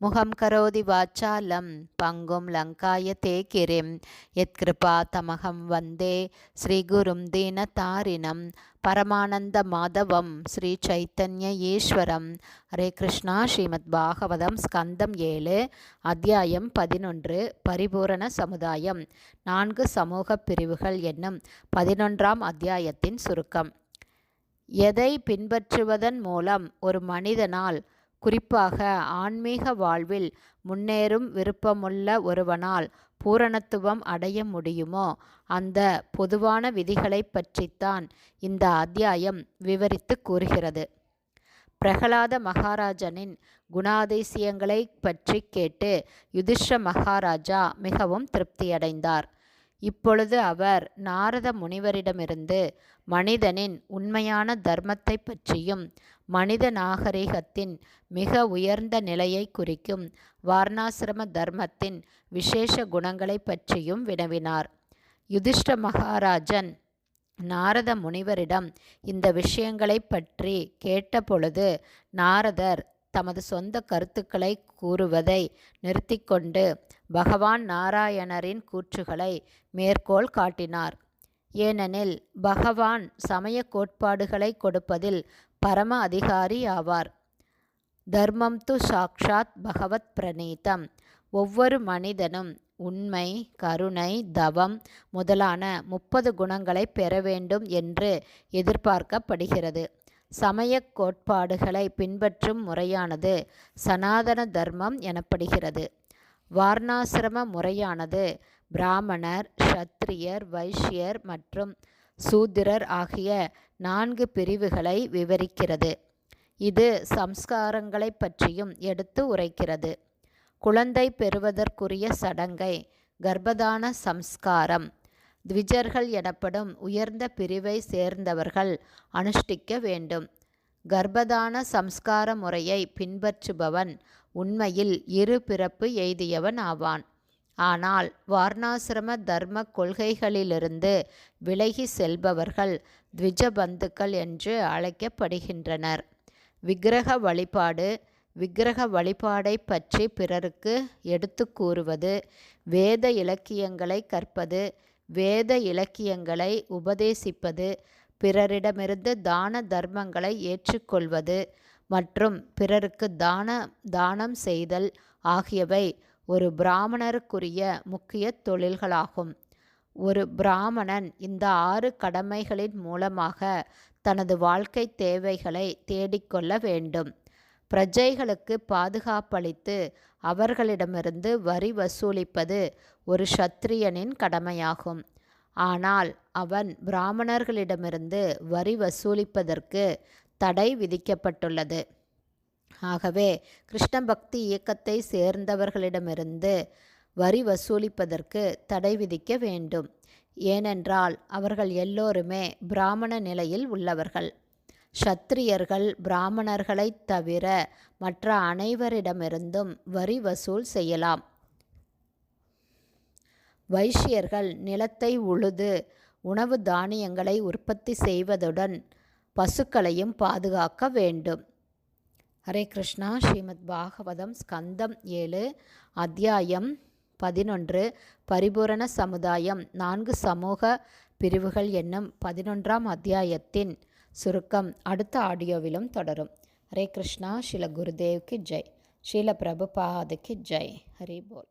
முகம் கரோதி வாச்சாலம் பங்கும் லங்காய தே கிரிம் எத்கிருபா தமகம் வந்தே ஸ்ரீகுரும் தீனதாரிணம் பரமானந்த மாதவம் ஸ்ரீ சைத்தன்ய ஈஸ்வரம். ஹரே கிருஷ்ணா ஸ்ரீமத் பாகவதம் ஸ்கந்தம் ஏழு அத்தியாயம் பதினொன்று பரிபூரண சமுதாயம். நான்கு சமூக பிரிவுகள் என்னும் பதினொன்றாம் அத்தியாயத்தின் சுருக்கம். எதை பின்பற்றுவதன் மூலம் ஒரு மனிதனால் குறிப்பாக ஆன்மீக வாழ்வில் முன்னேறும் விருப்பமுள்ள ஒருவனால் பூரணத்துவம் அடைய முடியுமோ? அந்த பொதுவான விதிகளை பற்றித்தான் இந்த அத்தியாயம் விவரித்து கூறுகிறது. பிரகலாத மகாராஜனின் குணாதிசயங்களை பற்றி கேட்டு யுதிஷ்ட மகாராஜா மிகவும் திருப்தியடைந்தார். இப்பொழுது அவர் நாரத முனிவரிடமிருந்து மனிதனின் உண்மையான தர்மத்தை பற்றியும் மனித நாகரிகத்தின் மிக உயர்ந்த நிலையை குறிக்கும் வார்ணாசிரம தர்மத்தின் விசேஷ குணங்களை பற்றியும் வினவினார். யுதிஷ்ட மகாராஜன் நாரத முனிவரிடம் இந்த விஷயங்களை பற்றி கேட்டபொழுது நாரதர் தமது சொந்த கருத்துக்களை கூறுவதை நிறுத்திக்கொண்டு பகவான் நாராயணரின் கூற்றுகளை மேற்கோள் காட்டினார். ஏனெனில் பகவான் சமய கோட்பாடுகளை கொடுப்பதில் பரம அதிகாரி ஆவார். தர்மம் து சாக்ஷாத் பகவத் பிரணீதம் ஒவ்வொரு மனிதனும் உண்மை கருணை தவம் முதலான முப்பது குணங்களை பெற வேண்டும் என்று எதிர்பார்க்கப்படுகிறது. சமய கோட்பாடுகளை பின்பற்றும் முறையானது சனாதன தர்மம் எனப்படுகிறது. வார்ணாசிரம முறையானது பிராமணர் க்ஷத்திரியர் வைஷ்யர் மற்றும் சூத்திரர் ஆகிய நான்கு பிரிவுகளை விவரிக்கிறது. இது சம்ஸ்காரங்களை பற்றியும் எடுத்து உரைக்கிறது. குழந்தை பெறுவதற்குரிய சடங்கை கர்ப்பதான சம்ஸ்காரம். த்விஜர்கள் எனப்படும் உயர்ந்த பிரிவை சேர்ந்தவர்கள் அனுஷ்டிக்க வேண்டும். கர்ப்பதான சம்ஸ்கார முறையை பின்பற்றுபவன் உண்மையில் இரு பிறப்பு எய்தியவன் ஆவான். ஆனால் வார்ணாசிரம தர்ம கொள்கைகளிலிருந்து விலகி செல்பவர்கள் த்விஜபந்துக்கள் என்று அழைக்கப்படுகின்றனர். விக்கிரக வழிபாடு விக்கிரக வழிபாடை பற்றி பிறருக்கு எடுத்து கூறுவது வேத இலக்கியங்களை கற்பது வேத இலக்கியங்களை உபதேசிப்பது பிறரிடமிருந்து தான தர்மங்களை ஏற்றுக்கொள்வது மற்றும் பிறருக்கு தான தானம் செய்தல் ஆகியவை ஒரு பிராமணருக்குரிய முக்கிய தொழில்களாகும். ஒரு பிராமணன் இந்த ஆறு கடமைகளின் மூலமாக தனது வாழ்க்கை தேவைகளை தேடிக்கொள்ள வேண்டும். பிரஜைகளுக்கு பாதுகாப்பளித்து அவர்களிடமிருந்து வரி வசூலிப்பது ஒரு சத்திரியனின் கடமையாகும். ஆனால் அவன் பிராமணர்களிடமிருந்து வரி வசூலிப்பதற்கு தடை விதிக்கப்பட்டுள்ளது. ஆகவே கிருஷ்ண பக்தி இயக்கத்தை சேர்ந்தவர்களிடமிருந்து வரி வசூலிப்பதற்கு தடை விதிக்க வேண்டும். ஏனென்றால் அவர்கள் எல்லோருமே பிராமண நிலையில் உள்ளவர்கள். சத்திரியர்கள் பிராமணர்களைத் தவிர மற்ற அனைவரிடமிருந்தும் வரி வசூல் செய்யலாம். வைஷ்யர்கள் நிலத்தை உழுது உணவு தானியங்களை உற்பத்தி செய்வதுடன் பசுக்களையும் பாதுகாக்க வேண்டும். ஹரே கிருஷ்ணா ஸ்ரீமத் பாகவதம் ஸ்கந்தம் ஏழு அத்தியாயம் பதினொன்று பரிபூரண சமுதாயம் நான்கு சமூக பிரிவுகள் என்னும் பதினொன்றாம் அத்தியாயத்தின் சுருக்கம் அடுத்த ஆடியோவிலும் தொடரும். ஹரே கிருஷ்ணா ஸ்ரீல குருதேவ்க்கு ஜெய். ஸ்ரீல பிரபுபாதுக்கு ஜெய். ஹரி போல்.